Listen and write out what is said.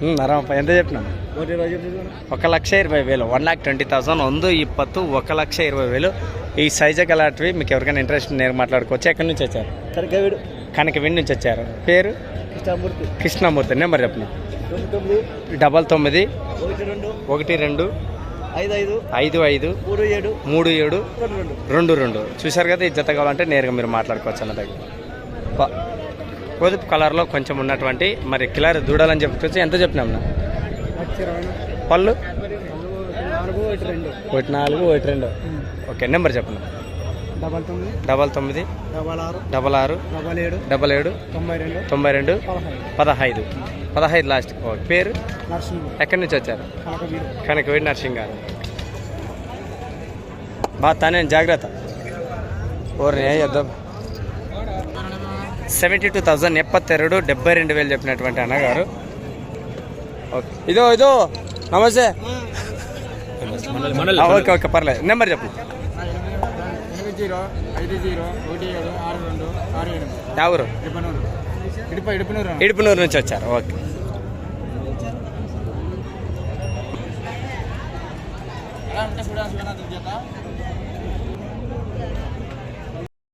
ಹ್ಞೂ ಆರಾಮಪ್ಪ ಎಂತ చెప్పినాం ఒక లక్ష ఇరవై వేలు వన్ ల్యాక్ ట్వంటీ థౌసండ్ ಒಂದು ఇప్పత్తు ఒక లక్ష ఇరవై వేలు ఈ సైజు గలాంటివి మీకు ఎవరికైనా ఇంట్రెస్ట్ నేను మాట్లాడుకోవచ్చు ఎక్కడి నుంచి వచ్చారు కనకవీడు కనకవిండి నుంచి వచ్చారు పేరు కృష్ణమూర్తి కృష్ణమూర్తి నెంబర్ చెప్పండి తొమ్మిది తొమ్మిది డబల్ తొమ్మిది ఒకటి రెండు ఒకటి రెండు ఐదు ఐదు ఐదు ఐదు మూడు ఏడు మూడు ఏడు రెండు రెండు రెండు రెండు చూశారు కదా ఈ జత కావాలంటే నేరుగా మీరు మాట్లాడుకోవచ్చు అన్న దగ్గర గోధుపు కలర్లో కొంచెం ఉన్నటువంటి మరి కిలర్ దూడాలని చెప్పుకొచ్చి ఎంత చెప్పినాం పళ్ళు? ఒకటి రెండు ఒకటి నాలుగు ఒకటి రెండు. ఓకే నెంబర్ చెప్పండి. డబల్ తొమ్మిది డబల్ తొమ్మిది డబల్ ఆరు డబల్ ఆరు డబల్ ఏడు డబల్ ఏడు తొంభై రెండు తొంభై రెండు పదహైదు. పదహైదు లాస్ట్. ఓకే పేరు? ఎక్కడి నుంచి వచ్చారు? కనకవీడు కనుక వేడి నర్సింగ్ గారు. బా తానే జాగ్రత్త? ఓరి చేద్దాం సెవెంటీ టూ థౌజండ్ ఎప్పత్తెరడు డెబ్బై రెండు వేలు చెప్పినటువంటి అన్నగారు. ఓకే. ఇదో ఇదో నమస్తే. ఓకే ఓకే పర్లేదు. నెంబర్ చెప్పు. ఎనిమిది జీరో ఐదు జీరో ఒకటి ఏడు ఆరు రెండు ఆరు ఎనిమిది ఎవరు ఇడుపనూరు. ఇడుప ఇడుపనూరు ఇడుపునూరు నుంచి వచ్చారు. ఓకే.